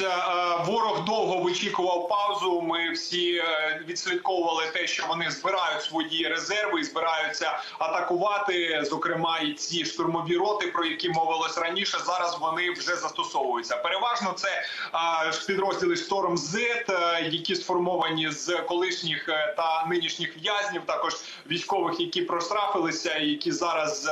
Е, Ворог довго вичікував паузу. Ми всі е, відслідковували те, що вони збирають свої резерви і збираються атакувати. Зокрема, і ці штурмові роти, про які мовилось раніше. Зараз вони вже застосовуються. Переважно це е, підрозділи Шторм Z, е, які сформовані з колишніх е, та нинішніх в'язнів, також військових, які проштрафилися, які зараз.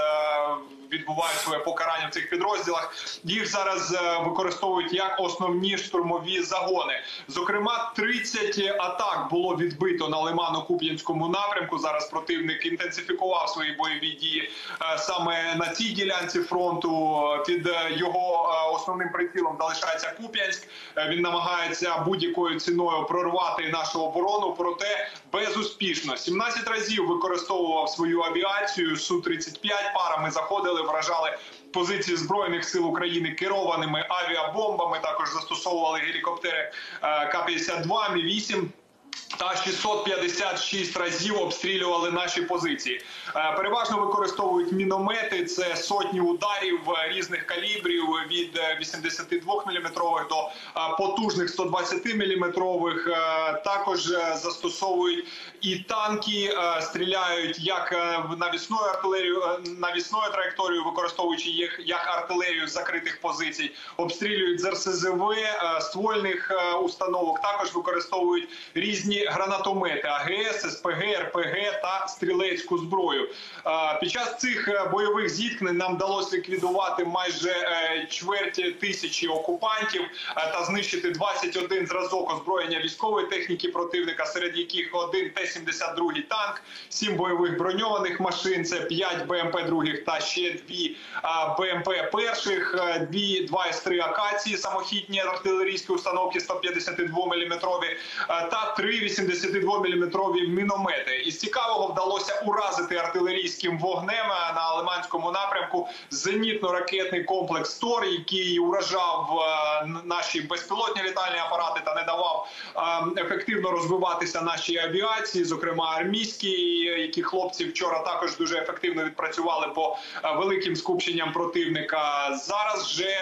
Відбувають своє покарання в цих підрозділах. Їх зараз е, використовують як основні штурмові загони. Зокрема, 30 атак було відбито на Лимано-Куп'янському напрямку. Зараз противник інтенсифікував свої бойові дії е, саме на цій ділянці фронту. Під е, його основним прицілом залишається Куп'янськ. Він намагається будь-якою ціною прорвати нашу оборону, проте безуспішно. 17 разів використовував свою авіацію. Су 35 парами заходили, вражали позиції збройних сил України керованими авіабомбами. Також застосовували гелікоптери е, К-52, Мі 8 та 656 разів обстрілювали наші позиції. Е, Переважно використовують міномети. Це сотні ударів е, різних калібрів від е, 82 мм до е, потужних 120 мм. Також е, застосовують і танки, е, стріляють як е, навісною артилерію, е, навісною траєкторією, використовуючи їх як артилерію закритих позицій, обстрілюють з РСЗВ, е, ствольних е, установок. Також використовують різні гранатомети, АГС, СПГ, РПГ та стрілецьку зброю. Під час цих е, бойових зіткнень нам вдалося ліквідувати майже е, чверть тисячі окупантів е, та знищити 21 зразок озброєння військової техніки противника, серед яких один Т-72 танк, сім бойових броньованих машин, це 5 БМП других та ще дві БМП перших, Дві два С-3 Акації, самохідні артилерійські установки 152 мм та 3 18 72-мм міномети. Із цікавого вдалося уразити артилерійським вогнем на алиманському напрямку зенітно-ракетний комплекс ТОР, який уражав е, наші безпілотні літальні апарати та не давав е, ефективно розвиватися нашій авіації, зокрема армійській, е, які хлопці вчора також дуже ефективно відпрацювали по великим скупченням противника. Зараз вже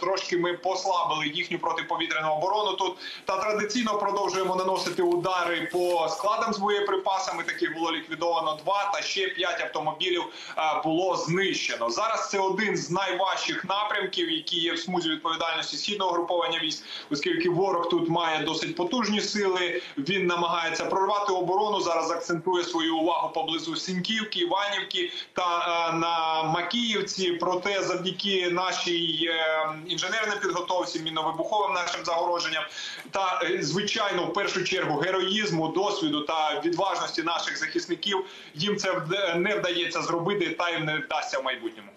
трошки ми послабили їхню протиповітряну оборону тут та традиційно продовжуємо наносити удар удари по складам з боєприпасами. Таких було ліквідовано два, та ще п'ять автомобілів е, було знищено. Зараз це один з найважчих напрямків, які є в смузі відповідальності східного груповання військ, оскільки ворог тут має досить потужні сили. Він намагається прорвати оборону. Зараз акцентує свою увагу поблизу Сіньківки, Іванівки та е, на Макіївці. Проте, завдяки нашій е, інженерній підготовці, мінно-вибуховим нашим загороженням та звичайно, в першу чергу, героїзму, досвіду та відважності наших захисників їм це не вдається зробити, та й не вдасться в майбутньому.